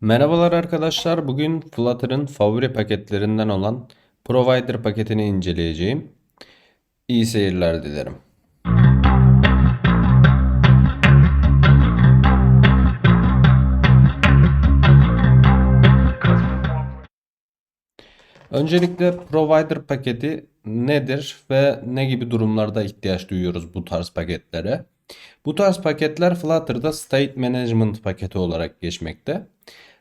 Merhabalar arkadaşlar. Bugün Flutter'ın favori paketlerinden olan Provider paketini inceleyeceğim. İyi seyirler dilerim. Öncelikle Provider paketi nedir ve ne gibi durumlarda ihtiyaç duyuyoruz bu tarz paketlere? Bu tarz paketler Flutter'da State Management paketi olarak geçmekte.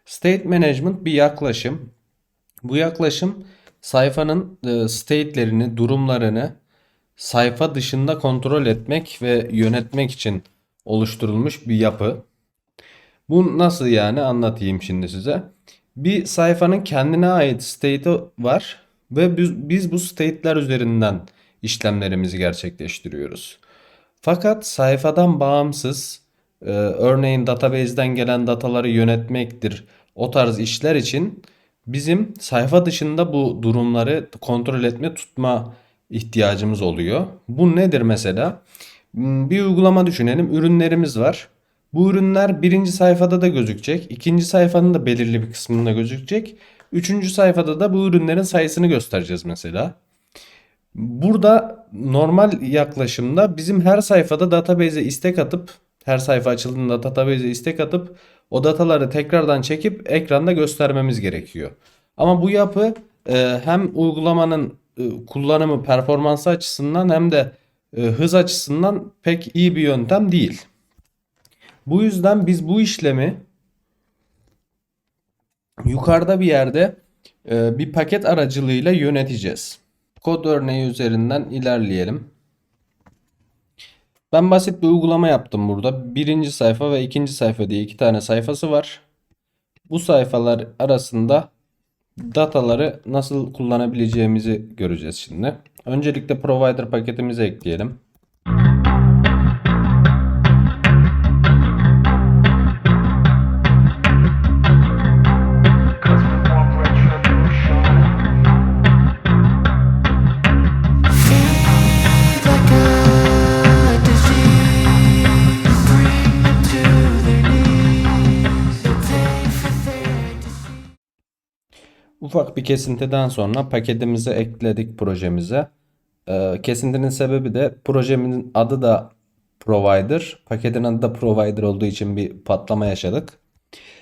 State Management bir yaklaşım. Bu yaklaşım sayfanın e, state'lerini, durumlarını sayfa dışında kontrol etmek ve yönetmek için oluşturulmuş bir yapı. Bu nasıl yani anlatayım şimdi size. Bir sayfanın kendine ait state'i var ve biz, biz bu state'ler üzerinden işlemlerimizi gerçekleştiriyoruz. Fakat sayfadan bağımsız, e, örneğin database'den gelen dataları yönetmektir. O tarz işler için bizim sayfa dışında bu durumları kontrol etme, tutma ihtiyacımız oluyor. Bu nedir mesela? Hmm, Bir uygulama düşünelim. Ürünlerimiz var. Bu ürünler birinci sayfada da gözükecek. ikinci sayfanın da belirli bir kısmında gözükecek. Üçüncü sayfada da bu ürünlerin sayısını göstereceğiz mesela. Burada normal yaklaşımda bizim her sayfada database'e istek atıp her sayfa açıldığında database'e istek atıp o dataları tekrardan çekip ekranda göstermemiz gerekiyor. Ama bu yapı e, hem uygulamanın e, kullanımı performansı açısından hem de e, hız açısından pek iyi bir yöntem değil. Bu yüzden biz bu işlemi yukarıda bir yerde bir paket aracılığıyla yöneteceğiz. Kod örneği üzerinden ilerleyelim. Ben basit bir uygulama yaptım burada. Birinci sayfa ve ikinci sayfa diye iki tane sayfası var. Bu sayfalar arasında dataları nasıl kullanabileceğimizi göreceğiz şimdi. Öncelikle provider paketimizi ekleyelim. Bir kesintiden sonra paketimizi ekledik projemize. Ee, kesintinin sebebi de projemin adı da Provider. Paketin adı da Provider olduğu için bir patlama yaşadık.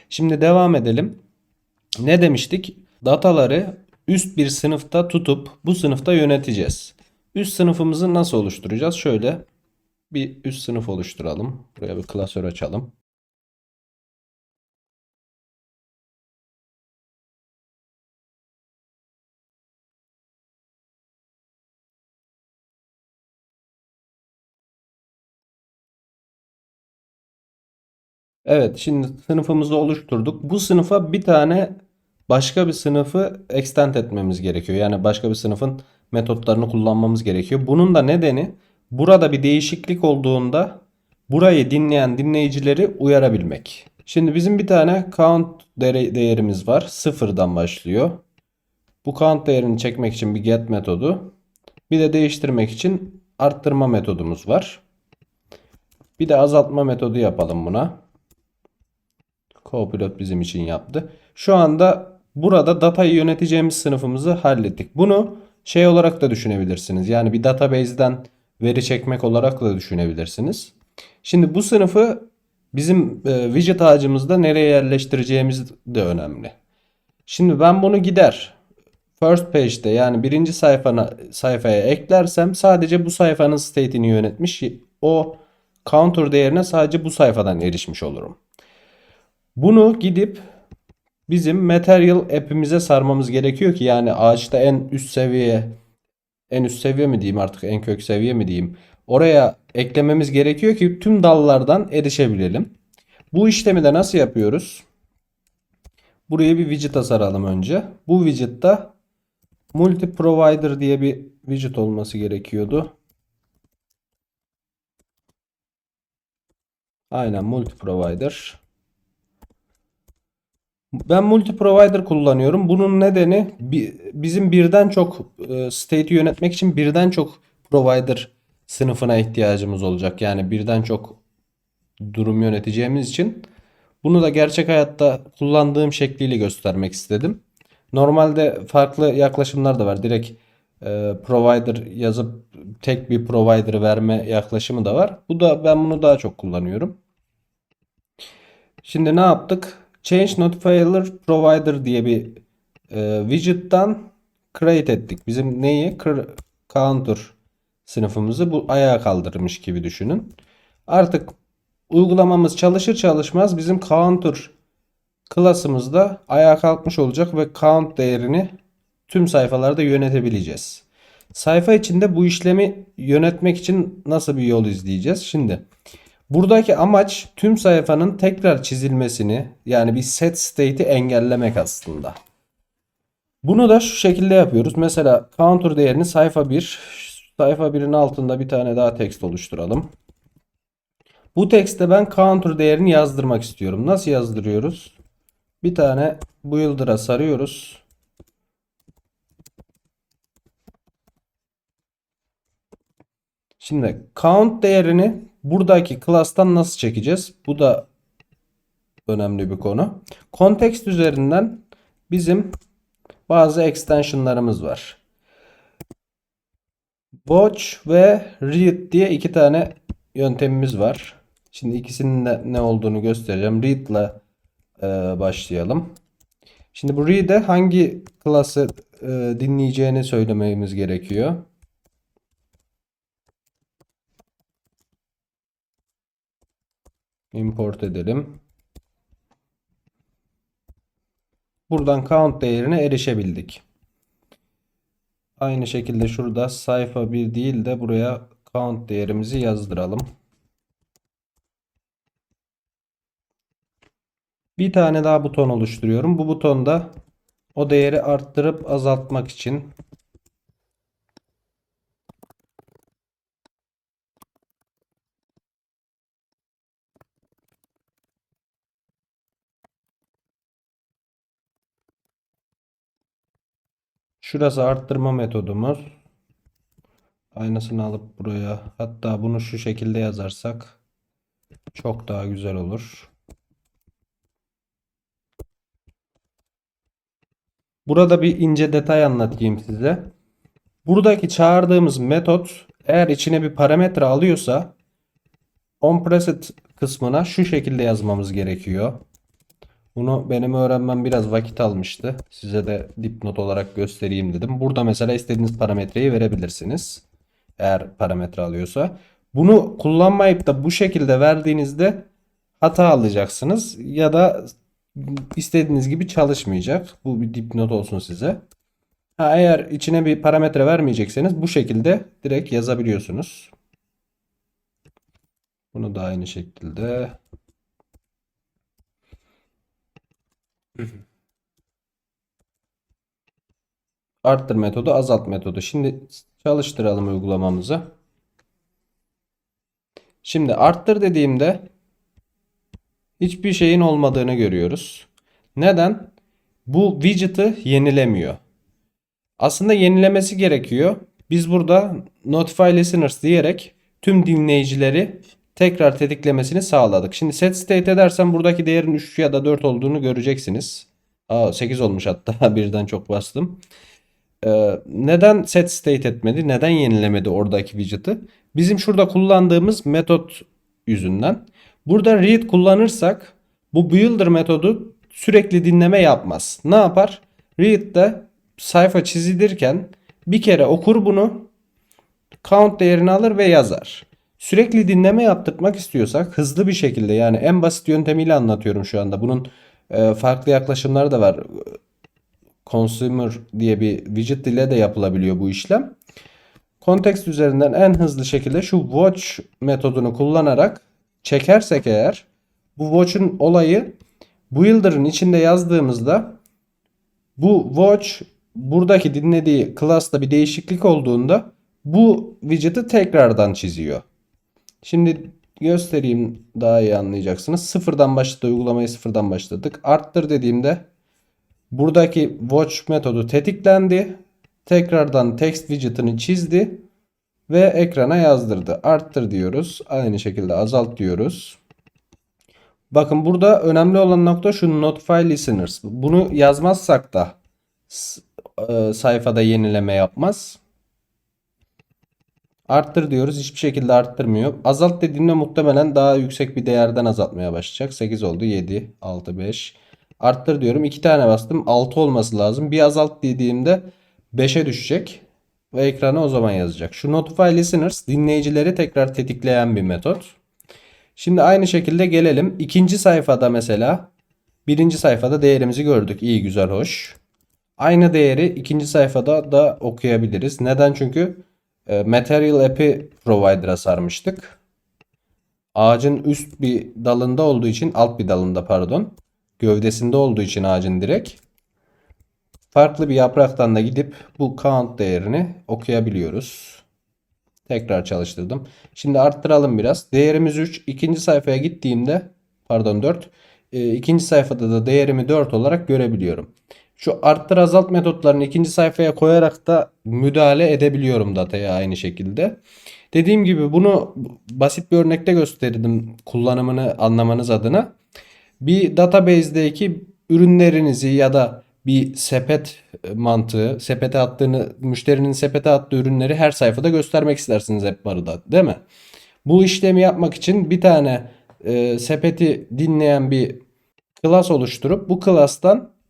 Şimdi devam edelim. Ne demiştik? Dataları üst bir sınıfta tutup bu sınıfta yöneteceğiz. Üst sınıfımızı nasıl oluşturacağız? Şöyle bir üst sınıf oluşturalım. Buraya bir klasör açalım. Evet, şimdi sınıfımızı oluşturduk. Bu sınıfa bir tane başka bir sınıfı extend etmemiz gerekiyor. Yani başka bir sınıfın metotlarını kullanmamız gerekiyor. Bunun da nedeni burada bir değişiklik olduğunda burayı dinleyen dinleyicileri uyarabilmek. Şimdi bizim bir tane count değeri- değerimiz var. Sıfırdan başlıyor. Bu count değerini çekmek için bir get metodu. Bir de değiştirmek için arttırma metodumuz var. Bir de azaltma metodu yapalım buna. Copilot bizim için yaptı. Şu anda burada datayı yöneteceğimiz sınıfımızı hallettik. Bunu şey olarak da düşünebilirsiniz. Yani bir database'den veri çekmek olarak da düşünebilirsiniz. Şimdi bu sınıfı bizim e, widget ağacımızda nereye yerleştireceğimiz de önemli. Şimdi ben bunu gider first page'de yani birinci sayfana, sayfaya eklersem sadece bu sayfanın state'ini yönetmiş o counter değerine sadece bu sayfadan erişmiş olurum. Bunu gidip bizim Material app'imize sarmamız gerekiyor ki yani ağaçta en üst seviye en üst seviye mi diyeyim artık en kök seviye mi diyeyim oraya eklememiz gerekiyor ki tüm dallardan erişebilelim. Bu işlemi de nasıl yapıyoruz? Buraya bir widget tasaralım önce. Bu widget'ta multi provider diye bir widget olması gerekiyordu. Aynen multi provider. Ben multi provider kullanıyorum. Bunun nedeni bi- bizim birden çok e, state'i yönetmek için birden çok provider sınıfına ihtiyacımız olacak. Yani birden çok durum yöneteceğimiz için Bunu da gerçek hayatta kullandığım şekliyle göstermek istedim. Normalde farklı yaklaşımlar da var. Direkt e, provider yazıp tek bir provider verme yaklaşımı da var. Bu da ben bunu daha çok kullanıyorum. Şimdi ne yaptık? Change Notifier Provider diye bir e, widget'tan create ettik. Bizim neyi? Counter sınıfımızı bu ayağa kaldırmış gibi düşünün. Artık uygulamamız çalışır çalışmaz bizim counter klasımız da ayağa kalkmış olacak ve count değerini tüm sayfalarda yönetebileceğiz. Sayfa içinde bu işlemi yönetmek için nasıl bir yol izleyeceğiz? Şimdi buradaki amaç tüm sayfanın tekrar çizilmesini yani bir set state'i engellemek aslında. Bunu da şu şekilde yapıyoruz. Mesela counter değerini sayfa 1, sayfa 1'in altında bir tane daha text oluşturalım. Bu tekste ben counter değerini yazdırmak istiyorum. Nasıl yazdırıyoruz? Bir tane builder'a sarıyoruz. Şimdi count değerini buradaki class'tan nasıl çekeceğiz? Bu da önemli bir konu. Context üzerinden bizim bazı extensionlarımız var. Watch ve read diye iki tane yöntemimiz var. Şimdi ikisinin de ne olduğunu göstereceğim. Read ile başlayalım. Şimdi bu read'e hangi class'ı e, dinleyeceğini söylememiz gerekiyor. Import edelim. Buradan count değerine erişebildik. Aynı şekilde şurada sayfa 1 değil de buraya count değerimizi yazdıralım. Bir tane daha buton oluşturuyorum. Bu butonda o değeri arttırıp azaltmak için Şurası arttırma metodumuz. Aynısını alıp buraya hatta bunu şu şekilde yazarsak çok daha güzel olur. Burada bir ince detay anlatayım size. Buradaki çağırdığımız metot eğer içine bir parametre alıyorsa onPreset kısmına şu şekilde yazmamız gerekiyor. Bunu benim öğrenmem biraz vakit almıştı. Size de dipnot olarak göstereyim dedim. Burada mesela istediğiniz parametreyi verebilirsiniz. Eğer parametre alıyorsa. Bunu kullanmayıp da bu şekilde verdiğinizde hata alacaksınız ya da istediğiniz gibi çalışmayacak. Bu bir dipnot olsun size. Ha, eğer içine bir parametre vermeyecekseniz bu şekilde direkt yazabiliyorsunuz. Bunu da aynı şekilde arttır metodu, azalt metodu. Şimdi çalıştıralım uygulamamızı. Şimdi arttır dediğimde hiçbir şeyin olmadığını görüyoruz. Neden? Bu widget'ı yenilemiyor. Aslında yenilemesi gerekiyor. Biz burada notify listeners diyerek tüm dinleyicileri tekrar tetiklemesini sağladık. Şimdi set state edersem buradaki değerin 3 ya da 4 olduğunu göreceksiniz. Aa, 8 olmuş hatta birden çok bastım. Ee, neden set state etmedi? Neden yenilemedi oradaki widget'ı? Bizim şurada kullandığımız metot yüzünden. Burada read kullanırsak bu builder metodu sürekli dinleme yapmaz. Ne yapar? Read'de sayfa çizilirken bir kere okur bunu count değerini alır ve yazar. Sürekli dinleme yaptırmak istiyorsak hızlı bir şekilde yani en basit yöntemiyle anlatıyorum şu anda. Bunun e, farklı yaklaşımları da var. Consumer diye bir widget ile de yapılabiliyor bu işlem. Context üzerinden en hızlı şekilde şu watch metodunu kullanarak çekersek eğer bu watch'un olayı builder'ın içinde yazdığımızda bu watch buradaki dinlediği class'ta bir değişiklik olduğunda bu widget'ı tekrardan çiziyor. Şimdi göstereyim daha iyi anlayacaksınız. Sıfırdan başladı uygulamayı sıfırdan başladık. Arttır dediğimde buradaki watch metodu tetiklendi. Tekrardan text widget'ını çizdi ve ekrana yazdırdı. Arttır diyoruz. Aynı şekilde azalt diyoruz. Bakın burada önemli olan nokta şu notify listeners. Bunu yazmazsak da e, sayfada yenileme yapmaz. Arttır diyoruz. Hiçbir şekilde arttırmıyor. Azalt dediğimde muhtemelen daha yüksek bir değerden azaltmaya başlayacak. 8 oldu. 7, 6, 5. Arttır diyorum. 2 tane bastım. 6 olması lazım. Bir azalt dediğimde 5'e düşecek. Ve ekrana o zaman yazacak. Şu notify listeners dinleyicileri tekrar tetikleyen bir metot. Şimdi aynı şekilde gelelim. İkinci sayfada mesela birinci sayfada değerimizi gördük. İyi, güzel, hoş. Aynı değeri ikinci sayfada da okuyabiliriz. Neden? Çünkü e, Material App'i Provider'a sarmıştık. Ağacın üst bir dalında olduğu için, alt bir dalında pardon. Gövdesinde olduğu için ağacın direkt. Farklı bir yapraktan da gidip bu count değerini okuyabiliyoruz. Tekrar çalıştırdım. Şimdi arttıralım biraz. Değerimiz 3. İkinci sayfaya gittiğimde pardon 4. e, ikinci sayfada da değerimi 4 olarak görebiliyorum. Şu arttır azalt metotlarını ikinci sayfaya koyarak da müdahale edebiliyorum dataya aynı şekilde. Dediğim gibi bunu basit bir örnekte gösterdim kullanımını anlamanız adına. Bir database'deki ürünlerinizi ya da bir sepet mantığı, sepete attığını, müşterinin sepete attığı ürünleri her sayfada göstermek istersiniz hep barıda, değil mi? Bu işlemi yapmak için bir tane e, sepeti dinleyen bir class oluşturup bu class'tan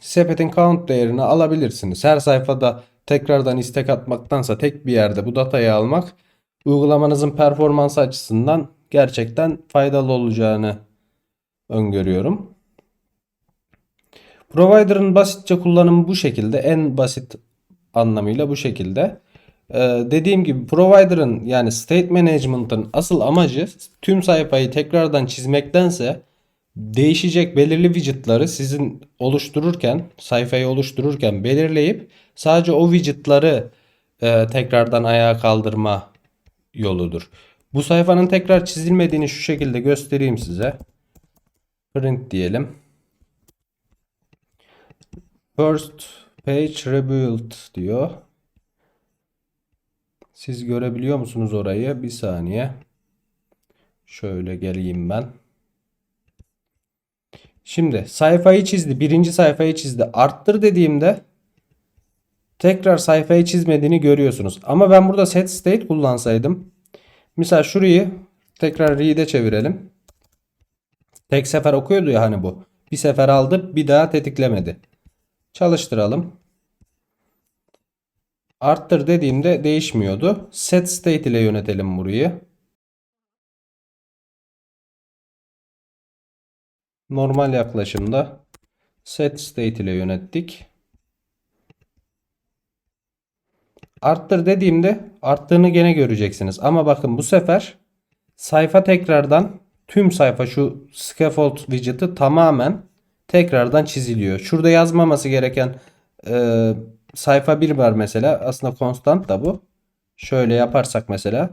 sepetin count değerini alabilirsiniz. Her sayfada tekrardan istek atmaktansa tek bir yerde bu datayı almak uygulamanızın performansı açısından gerçekten faydalı olacağını öngörüyorum. Provider'ın basitçe kullanımı bu şekilde. En basit anlamıyla bu şekilde. Ee, dediğim gibi provider'ın yani state management'ın asıl amacı tüm sayfayı tekrardan çizmektense değişecek belirli widget'ları sizin oluştururken, sayfayı oluştururken belirleyip sadece o widget'ları e, tekrardan ayağa kaldırma yoludur. Bu sayfanın tekrar çizilmediğini şu şekilde göstereyim size. Print diyelim. First page rebuild diyor. Siz görebiliyor musunuz orayı? Bir saniye. Şöyle geleyim ben. Şimdi sayfayı çizdi. Birinci sayfayı çizdi. Arttır dediğimde tekrar sayfayı çizmediğini görüyorsunuz. Ama ben burada set state kullansaydım. Mesela şurayı tekrar read'e çevirelim. Tek sefer okuyordu ya hani bu. Bir sefer aldı bir daha tetiklemedi. Çalıştıralım. Arttır dediğimde değişmiyordu. Set state ile yönetelim burayı. Normal yaklaşımda set state ile yönettik. Arttır dediğimde arttığını gene göreceksiniz. Ama bakın bu sefer sayfa tekrardan tüm sayfa şu scaffold widget'ı tamamen tekrardan çiziliyor. Şurada yazmaması gereken e, sayfa 1 var mesela. Aslında konstant da bu. Şöyle yaparsak mesela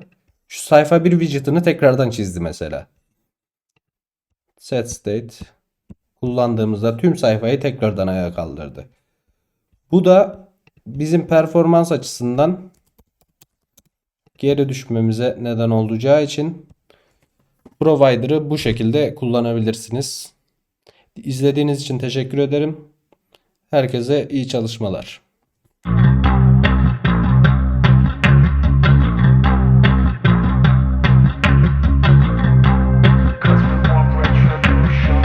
şu sayfa 1 widget'ını tekrardan çizdi mesela. Set state kullandığımızda tüm sayfayı tekrardan ayağa kaldırdı. Bu da bizim performans açısından geri düşmemize neden olacağı için provider'ı bu şekilde kullanabilirsiniz. İzlediğiniz için teşekkür ederim. Herkese iyi çalışmalar.